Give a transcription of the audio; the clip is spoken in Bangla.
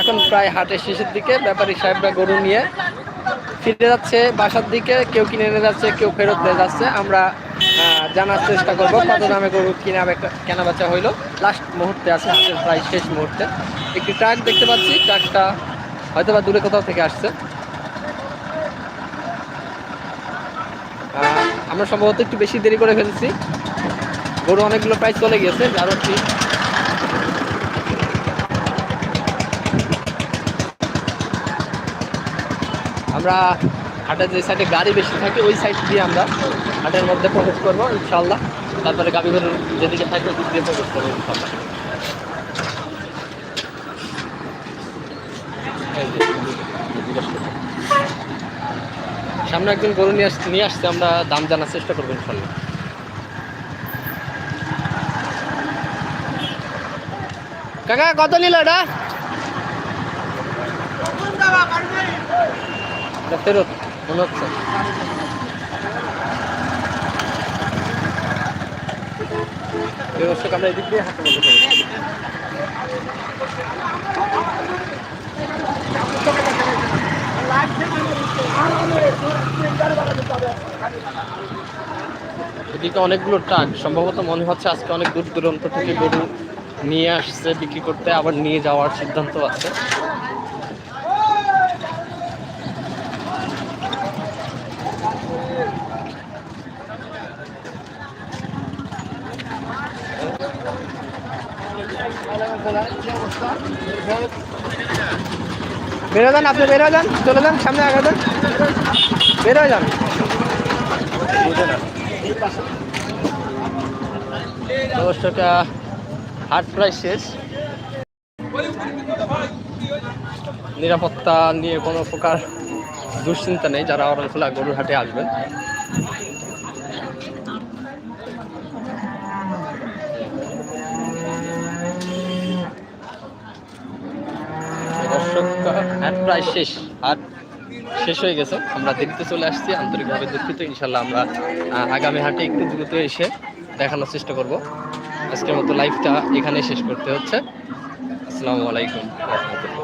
এখন প্রায় হাটের শেষের দিকে ব্যাপারী সাহেবরা গরু নিয়ে ফিরে যাচ্ছে, বাসার দিকে। কেউ কিনে এনে যাচ্ছে, কেউ ফেরত নিয়ে যাচ্ছে। আমরা জানার চেষ্টা করব কত দামে গরু কিনা কেনা বেচা হইল। লাস্ট মুহূর্তে আছে, হাটের প্রায় শেষ মুহূর্তে। একটি ট্রাক দেখতে পাচ্ছি ট্রাকটা হয়তো বা দূরে কোথাও থেকে আসছে। আমরা সম্ভবত একটু বেশি দেরি করে ফেলছি। গরু অনেকগুলো প্রায় চলে গেছে যার আমরা হাটের যে সাইডে গাড়ি বেশি থাকে, ওই সাইড দিয়ে আমরা হাটের মধ্যে প্রবেশ করব ইনশাল্লাহ তারপরে গাড়ি যেদিকে থাকে, ওদিক দিয়ে প্রবেশ করব ইনশাল্লাহ। সামনে একজন গরু নিয়ে আসছে নিয়ে আসছে, আমরা দাম জানার চেষ্টা করব ইনশাল্লাহ কাকা, কত নিল এটা? এটা ফেরত, মনে হচ্ছে। এদিকে অনেকগুলো ট্রাক, সম্ভবত মনে হচ্ছে আজকে অনেক দূর দূরান্ত থেকে গরু নিয়ে আসছে, বিক্রি করতে, আবার নিয়ে যাওয়ার সিদ্ধান্ত আছে। বেরো যান আপনি বেরো যান চলে যান সামনে আগে যান। বেরো যান। আহ, হাট প্রায় শেষ। নিরাপত্তা নিয়ে কোনো প্রকার দুশ্চিন্তা নেই যারা অরণখোলা গরুর হাটে আসবেন দর্শক হাট প্রায় শেষ। হাট শেষ হয়ে গেছে। আমরা দেখতে চলে আসছি, আন্তরিকভাবে দুঃখিত। ইনশাল্লাহ আমরা আগামী হাটে একটু দ্রুত এসে দেখানোর চেষ্টা করব। আজকের মতো লাইফটা এখানে শেষ করতে হচ্ছে। আসসালামু আলাইকুম। রহমতুল্লাহ